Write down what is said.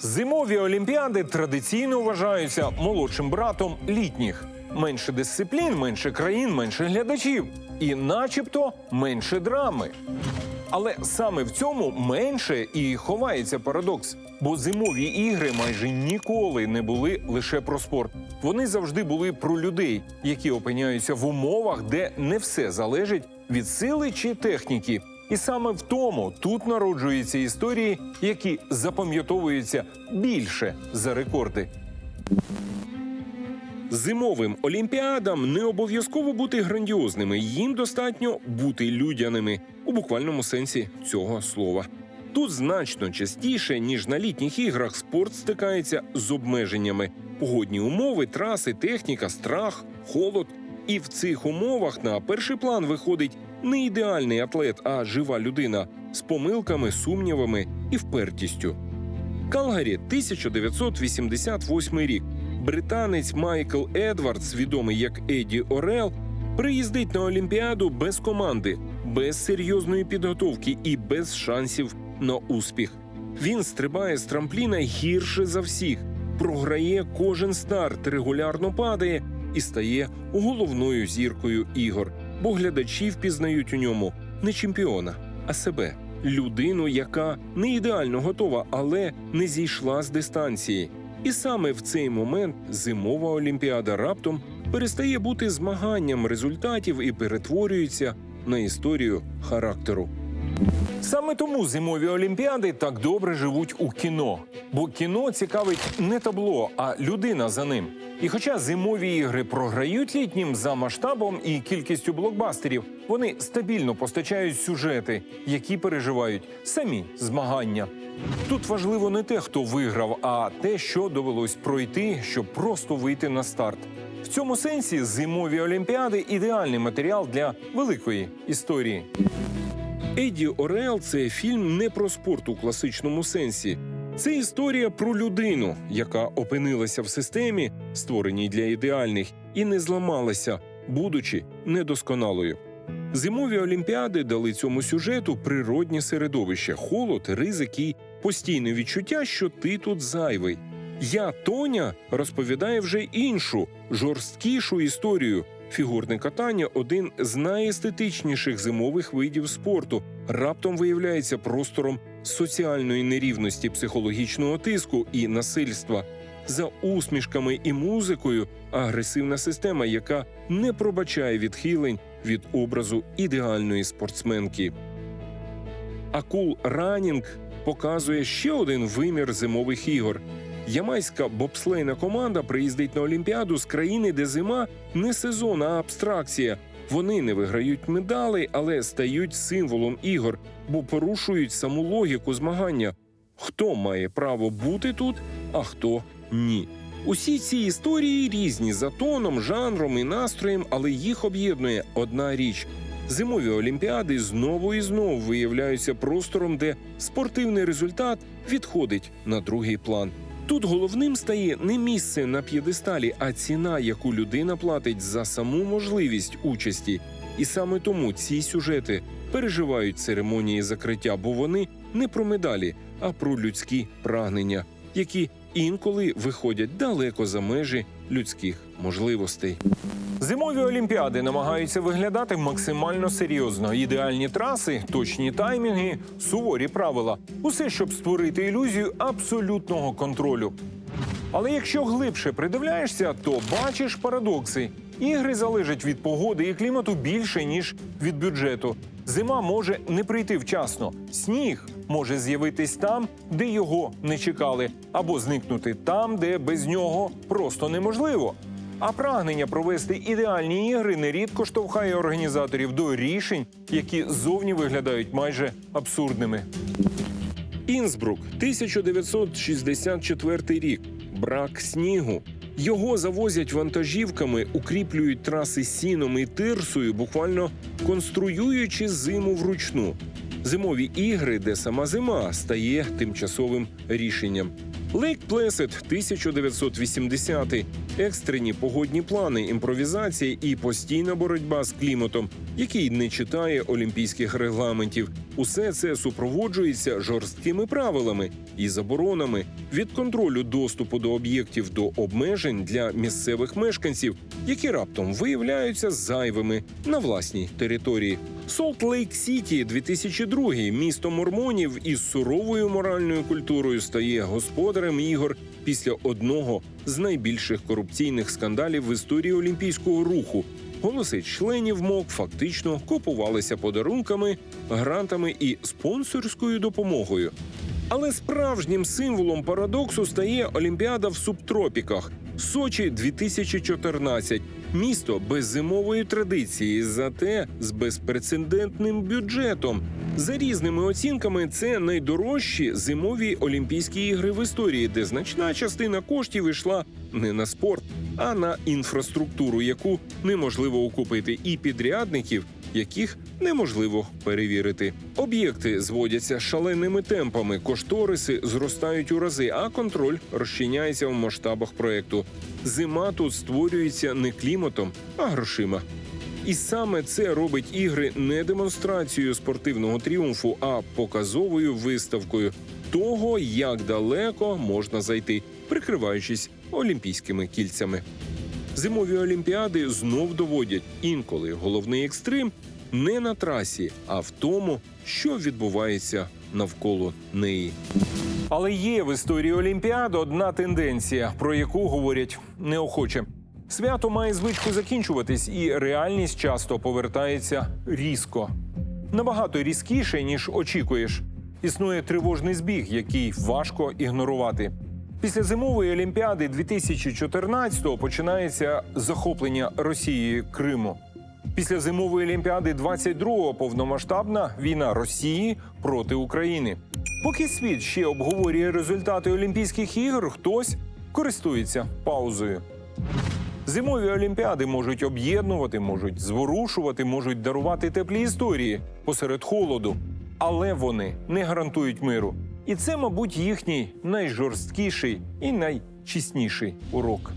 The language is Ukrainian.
Зимові олімпіади традиційно вважаються молодшим братом літніх. Менше дисциплін, менше країн, менше глядачів. І начебто менше драми. Але саме в цьому менше і ховається парадокс. Бо зимові ігри майже ніколи не були лише про спорт. Вони завжди були про людей, які опиняються в умовах, де не все залежить від сили чи техніки. І саме в тому тут народжуються історії, які запам'ятовуються більше за рекорди. Зимовим олімпіадам не обов'язково бути грандіозними. Їм достатньо бути людяними у буквальному сенсі цього слова. Тут значно частіше, ніж на літніх іграх, спорт стикається з обмеженнями: погодні умови, траси, техніка, страх, холод. І в цих умовах на перший план виходить не ідеальний атлет, а жива людина з помилками, сумнівами і впертістю. Калгарі 1988 рік. Британець Майкл Едвардс, відомий як Еді Орел, приїздить на Олімпіаду без команди, без серйозної підготовки і без шансів на успіх. Він стрибає з трампліна гірше за всіх, програє кожен старт, регулярно падає і стає головною зіркою ігор, бо глядачі впізнають у ньому не чемпіона, а себе людину, яка не ідеально готова, але не зійшла з дистанції. І саме в цей момент зимова олімпіада раптом перестає бути змаганням результатів і перетворюється на історію характеру. Саме тому зимові олімпіади так добре живуть у кіно, бо кіно цікавить не табло, а людина за ним. І хоча зимові ігри програють літнім за масштабом і кількістю блокбастерів, вони стабільно постачають сюжети, які переживають самі змагання. Тут важливо не те, хто виграв, а те, що довелось пройти, щоб просто вийти на старт. В цьому сенсі зимові олімпіади ідеальний матеріал для великої історії. Еді Орел це фільм не про спорт у класичному сенсі. Це історія про людину, яка опинилася в системі, створеній для ідеальних, і не зламалася, будучи недосконалою. Зимові олімпіади дали цьому сюжету природнє середовище, холод, ризик і постійне відчуття, що ти тут зайвий. Я Тоня розповідає вже іншу, жорсткішу історію. Фігурне катання один з найестетичніших зимових видів спорту, раптом виявляється простором соціальної нерівності, психологічного тиску і насильства. За усмішками і музикою агресивна система, яка не пробачає відхилень від образу ідеальної спортсменки. Акул Ранінг показує ще один вимір зимових ігор. Ямайська бобслейна команда приїздить на Олімпіаду з країни, де зима не сезон, а абстракція. Вони не виграють медалей, але стають символом ігор, бо порушують саму логіку змагання. Хто має право бути тут, а хто ні. Усі ці історії різні за тоном, жанром і настроєм, але їх об'єднує одна річ. Зимові олімпіади знову і знову виявляються простором, де спортивний результат відходить на другий план. Тут головним стає не місце на п'єдесталі, а ціна, яку людина платить за саму можливість участі. І саме тому ці сюжети переживають церемонії закриття, бо вони не про медалі, а про людські прагнення, які інколи виходять далеко за межі людських можливостей. Зимові олімпіади намагаються виглядати максимально серйозно. Ідеальні траси, точні таймінги, суворі правила. Усе, щоб створити ілюзію абсолютного контролю. Але якщо глибше придивляєшся, то бачиш парадокси. Ігри залежать від погоди і клімату більше ніж від бюджету. Зима може не прийти вчасно. Сніг може з'явитись там, де його не чекали, або зникнути там, де без нього просто неможливо. А прагнення провести ідеальні ігри нерідко штовхає організаторів до рішень, які зовні виглядають майже абсурдними. Інсбрук, 1964 рік. Брак снігу. Його завозять вантажівками, укріплюють траси сіном і тирсою, буквально конструюючи зиму вручну. Зимові ігри, де сама зима стає тимчасовим рішенням. Лейк Плесет 1980 екстрені погодні плани, імпровізація і постійна боротьба з кліматом, який не читає олімпійських регламентів. Усе це супроводжується жорсткими правилами і заборонами від контролю доступу до об'єктів до обмежень для місцевих мешканців, які раптом виявляються зайвими на власній території. Солт Лейк Сіті 2002 місто мормонів із суровою моральною культурою стає господарем ігор після одного з найбільших корупційних скандалів в історії олімпійського руху. Голоси членів МОК фактично купувалися подарунками, грантами і спонсорською допомогою. Але справжнім символом парадоксу стає Олімпіада в субтропіках Сочі 2014 Місто без зимової традиції, зате з безпрецедентним бюджетом. За різними оцінками, це найдорожчі зимові Олімпійські ігри в історії, де значна частина коштів йшла не на спорт, а на інфраструктуру, яку неможливо окупити, і підрядників, яких неможливо перевірити. Об'єкти зводяться шаленими темпами, кошториси зростають у рази, а контроль розчиняється в масштабах проекту. Зима тут створюється не кліматом, а грошима. І саме це робить ігри не демонстрацією спортивного тріумфу, а показовою виставкою того, як далеко можна зайти, прикриваючись олімпійськими кільцями. Зимові олімпіади знов доводять інколи головний екстрим не на трасі, а в тому, що відбувається навколо неї. Але є в історії Олімпіад одна тенденція, про яку говорять неохоче. Свято має звичку закінчуватись, і реальність часто повертається різко. Набагато різкіше, ніж очікуєш. Існує тривожний збіг, який важко ігнорувати. Після зимової олімпіади 2014-го починається захоплення Росією Криму. Після зимової олімпіади 22-го повномасштабна війна Росії проти України. Поки світ ще обговорює результати Олімпійських ігор, хтось користується паузою. Зимові олімпіади можуть об'єднувати, можуть зворушувати, можуть дарувати теплі історії посеред холоду, але вони не гарантують миру. І це, мабуть, їхній найжорсткіший і найчісніший урок.